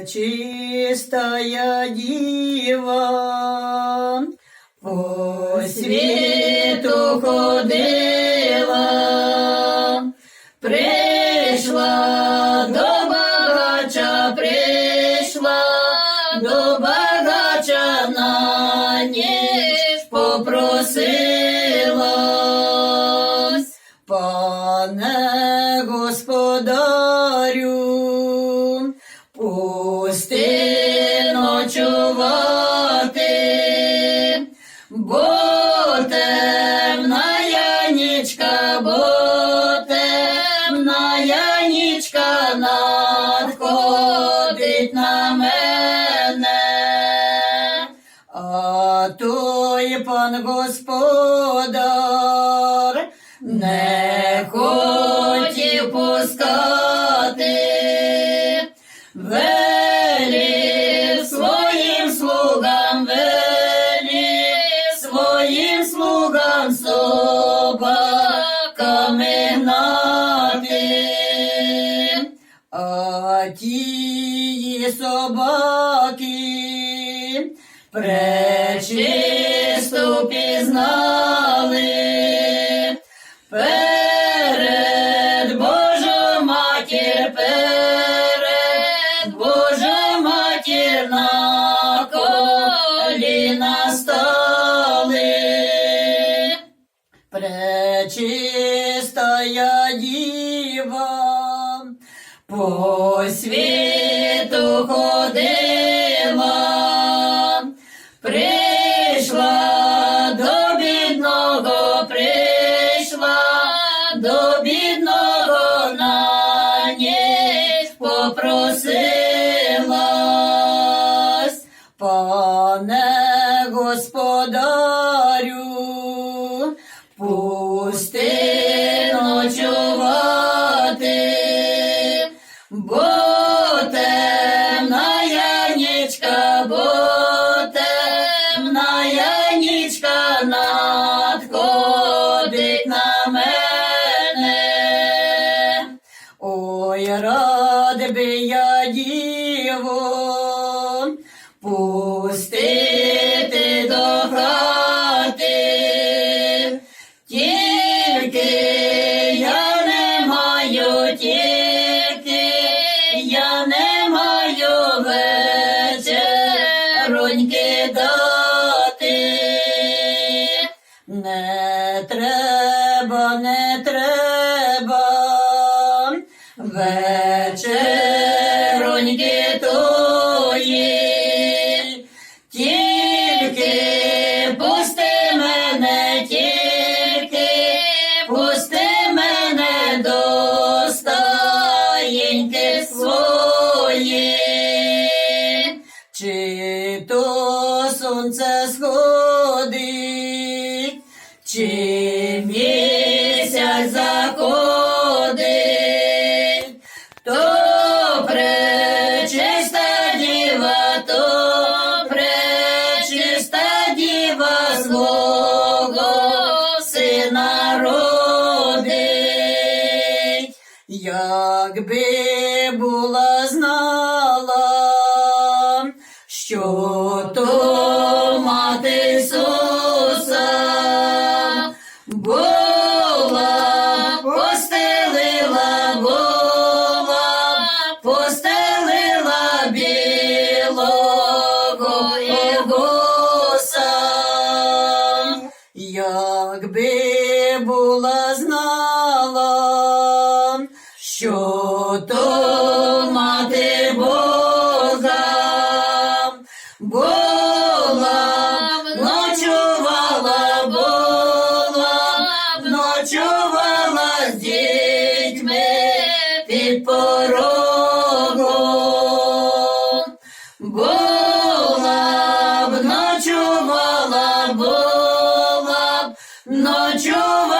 Пречистая діва по світу ходила, прийшла до багача, прийшла до багача на ніж попросилась. Пане господарю, бо темная нічка, бо темная нічка надходить на мене. А той пан господар не А тії собаки пречисту пізнали перед Божою матір, перед Божою матір на коліна стали. Пречистая діва по світу ходила, прийшла до бідного, прийшла до бідного на ніч попросилась, пане господарю, надходить на мене. Ой, рад би я діво, пустити до хати, тільки я не маю, тільки я не маю вечероньки дати. Не треба, вечероньки тої, тільки пусти мене, тільки пусти мене до стаєньки свої, чи то сонце сходить, діва свого родить, якби була знала, що то мати Ісуса була, що то мати Божа була, ночувала, була, ночувала з дітьми під порогом. Була б, ночувала, була б, ночувала.